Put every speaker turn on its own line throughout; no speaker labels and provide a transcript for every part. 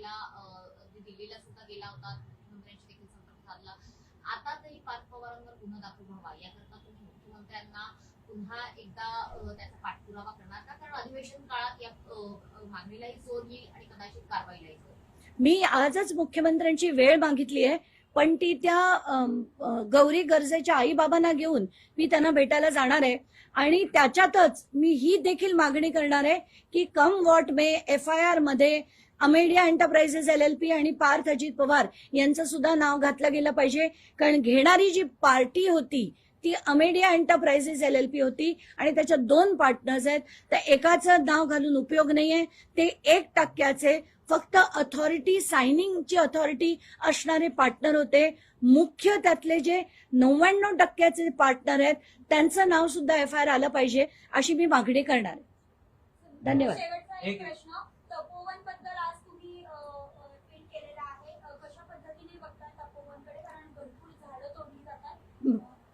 तिला अगदी दिल्लीला सुद्धा गेला होता मुख्यमंत्र्यांशी देखील संपर्क साधला. आता तरी पार्थ पवारांवर गुन्हा दाखल व्हावा याकरता तुम्ही मुख्यमंत्र्यांना पुन्हा एकदा त्याचा पाठपुरावा करणार का? कारण अधिवेशन काळात या मागणीलाही जोर येईल आणि कदाचित कारवाईलाही जोर
मी आजच मुख्यमंत्र्यांची वेळ मागितली आहे. पण ती त्या गौरी गरजेच्या आई बाबांना घेऊन मी त्यांना भेटायला जाणार आहे. आणि त्याच्यातच मी ही देखील मागणी करणार आहे की come what may F I आरमध्ये Amadea enterprises L L P आणि पार्थ अजित पवार यांचं सुद्धा नाव घातलं गेलं पाहिजे. कारण घेणारी जी पार्टी होती ती Amadea enterprises L L P होती आणि त्याच्यात दोन पार्टनर्स आहेत. तर एकाचं नाव घालून उपयोग नाहीये. ते एक टक्क्याचे फक्त अथॉरिटी सायनिंगची अथॉरिटी असणारे पार्टनर होते. मुख्य त्यातले जे नव्याण्णव टक्क्याचे पार्टनर आहेत त्यांचं नाव सुद्धा एफ आय आर आलं पाहिजे अशी मी मागणी करणार आहे. धन्यवाद.
शेवटचा एक
एक-
प्रश्न. तपोवनबद्दल आज तुम्ही ट्विट केलेला आहे. अ, कशा पद्धतीने बघताय तपोवनकडे? कारण भरपूर झाडं तोडली जातात.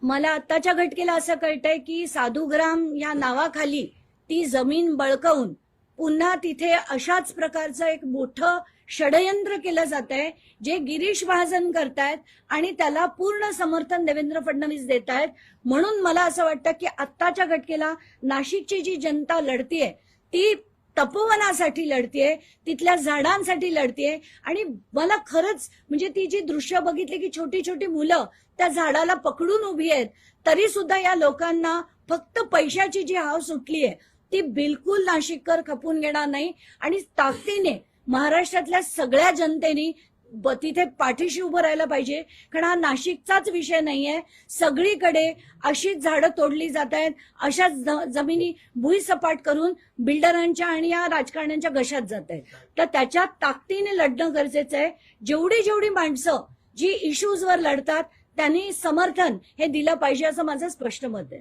मला आत्ताच्या घटकेला असं कळतंय की साधुग्राम या नावाखाली ती जमीन बळकवून पुन्हा तिथे अशाच प्रकारचं एक मोठं षडयंत्र केलं जात आहे जे गिरीश महाजन करतायत आणि त्याला पूर्ण समर्थन देवेंद्र फडणवीस देत आहेत म्हणून मला असं वाटतं की आत्ताच्या घटकेला नाशिकची जी जनता लढतीये ती तपोवनासाठी लढतीये तिथल्या झाडांसाठी लढतीये आणि मला खरंच म्हणजे ती जी दृश्य बघितली की छोटी छोटी मुलं त्या झाडाला पकडून उभी आहेत तरी सुद्धा या लोकांना फक्त पैशाची जी हाव सुटली आहे ती बिलकुल नाशिककर खपून घेणार नाही. आणि ताकदीने महाराष्ट्रातल्या सगळ्या जनतेने तिथे पाठीशी उभं राहायला पाहिजे. कारण हा नाशिकचाच विषय नाहीये. सगळीकडे अशीच झाडं तोडली जात आहेत. अशाच जमिनी भुईसपाट करून बिल्डरांच्या आणि या राजकारण्यांच्या घशात जात आहेत. तर त्याच्या ताकदीने लढणं गरजेचं आहे. जेवढी जेवढी माणसं जी इश्यूजवर लढतात त्यांनी समर्थन हे दिलं पाहिजे असं माझं स्पष्ट मत आहे.